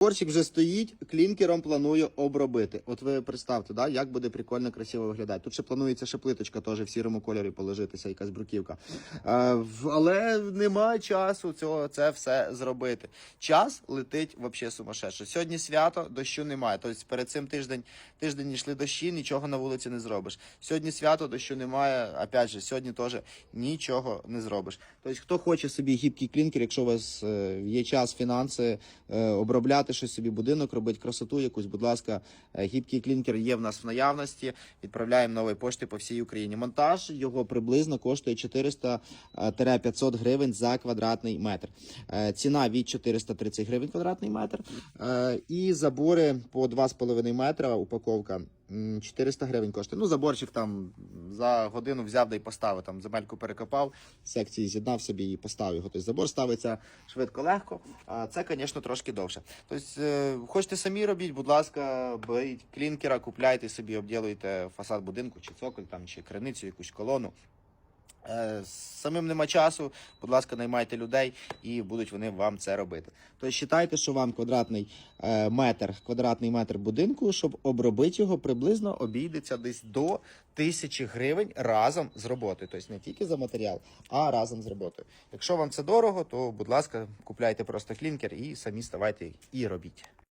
Борщик вже стоїть, клінкером планую обробити. От ви представте, да, як буде прикольно, красиво виглядати. Тут ще планується ще плиточка теж в сірому кольорі положитися, якась бруківка. Е, але немає часу цього це все зробити. Час летить взагалі сумасшедше. Сьогодні свято, дощу немає. Тобто перед цим тиждень, тиждень йшли дощі, нічого на вулиці не зробиш. Сьогодні свято, дощу немає. Опять же, сьогодні теж нічого не зробиш. Тобто, хто хоче собі гібкий клінкер, якщо у вас е, є час, фінанси, е, обробляти щось собі будинок, робити красоту якусь, будь ласка, е, гібкий клінкер є в нас в наявності. Відправляємо нової пошти по всій Україні. Монтаж його приблизно коштує 400-500 гривень за квадратний метр. Е, Ціна від 430 гривень квадратний метр. Е, І забори по 2,5 метра упаковка. м, 400 гривень коштує. Ну, заборчик там за годину взяв да й поставив. Там земельку перекопав, секції з'єднав собі і поставив його. Тобто забор ставиться швидко, легко. А це, звісно, трошки довше. Тобто, е, хочете самі робіть, будь ласка, беріть клінкера, купляйте собі, обділуйте фасад будинку, чи цоколь, там, чи криницю, якусь колону. Е, Самим нема часу, будь ласка, наймайте людей і будуть вони вам це робити. Тобто вважайте, що вам квадратний е, метр, квадратний метр будинку, щоб обробити його, приблизно обійдеться десь до тисячі гривень разом з роботою. Тобто не тільки за матеріал, а разом з роботою. Якщо вам це дорого, то будь ласка, купляйте просто клінкер і самі ставайте і робіть.